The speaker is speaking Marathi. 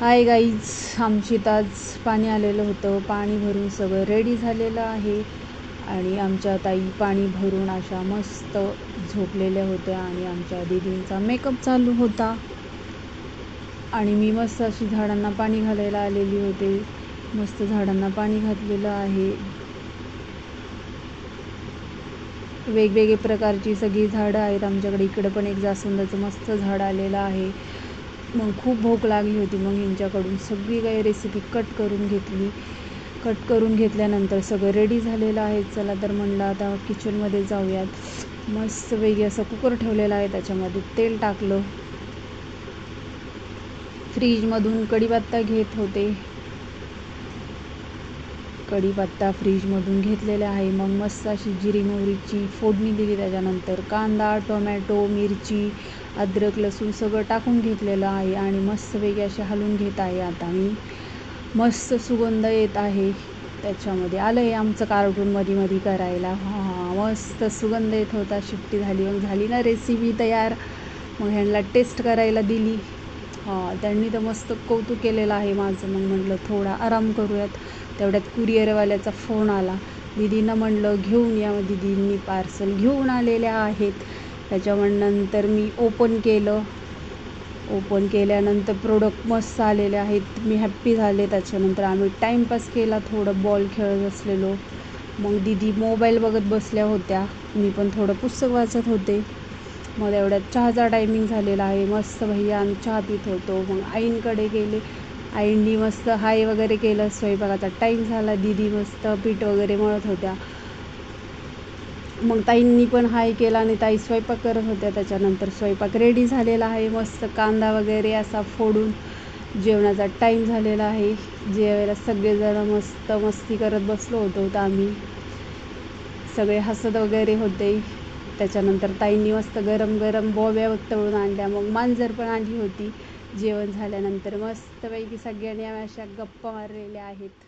हाय गाईज आमची आज पाणी आलेलं होतं. पाणी भरून सगळं रेडी झालेलं आहे. आणि आमच्या ताई पाणी भरून अशा मस्त झोपलेल्या होत्या आणि आमच्या दीदींचा मेकअप चालू होता. आणि मी मस्त अशी झाडांना पाणी घालायला आलेली होते. मस्त झाडांना पाणी घातलेलं आहे. वेगवेगळे प्रकारची सगळी झाडं आहेत. आमच्याकडे इकडं पण एक जास्वंदाचं मस्त झाड आलेलं आहे. मग खूप भूक लागली होती. मग यांच्याकडून सगळी काही रेसिपी कट करून घेतली. कट करून घेतल्यानंतर सगळं रेडी झालेलं आहे. चला तर म्हणलं आता किचनमध्ये जाऊयात. मस्त वेगळी असं कुकर ठेवलेला आहे. त्याच्यामध्ये तेल टाकलं. फ्रीजमधून कढीपत्ता घेत होते. कढीपत्ता फ्रीजमधून घेतलेला आहे. मग मस्त अशी जिरी मोहरीची फोडणी दिली त्याच्यानंतर कांदा टोमॅटो मिरची अद्रक लसूण सगळं टाकून घेतलेलं आहे आणि मस्तपैकी असे हलवून घेत आहे. आता मी मस्त सुगंध येत आहे. त्याच्यामध्ये आलं आहे आमचं कार्टून मध्ये मध्ये करायला. हां मस्त सुगंध येत होता. शिट्टी झाली मग झाली ना रेसिपी तयार. मग ह्यांना टेस्ट करायला दिली. हां त्यांनी तर मस्त कौतुक केलेलं आहे माझं. मग म्हटलं थोडा आराम करूयात. तेवढ्यात कुरिअरवाल्याचा फोन आला. दिदींना म्हणलं घेऊन या. दिदींनी पार्सल घेऊन आलेल्या आहेत. त्याच्यानंतर मी ओपन केलं. ओपन केल्यानंतर प्रोडक्ट मस्त आलेले आहेत. मी हॅप्पी झाले. त्याच्यानंतर आम्ही टाईमपास केला. थोडं बॉल खेळत असलेलो मग दिदी मोबाईल बघत बसल्या होत्या. मी पण थोडं पुस्तक वाचत होते. मग एवढ्यात चहाचा टायमिंग झालेला आहे. मस्त भैया आम्ही चहा पित होतो. मग आईंकडे गेले. आईंनी मस्त हाय वगैरे केलं. स्वयंपाकाचा टाईम झाला. दिदी मस्त पीठ वगैरे मळत होत्या. मग ताईंनी पण हाय केला आणि ताई स्वयंपाक करत होत्या. त्याच्यानंतर स्वयंपाक रेडी झालेला आहे. मस्त कांदा वगैरे असा फोडून जेवणाचा टाईम झालेला आहे. जेवायला सगळेजण मस्त मस्ती करत बसलो होतो आम्ही. सगळे हसत वगैरे होते. त्याच्यानंतर ताईंनी मस्त गरम गरम बोब्या तळून आणल्या. मग मांजर पण आणली होती. जेवण झाल्यानंतर मस्तपैकी सगळ्यांनी आम्ही अशा गप्पा मारलेल्या आहेत.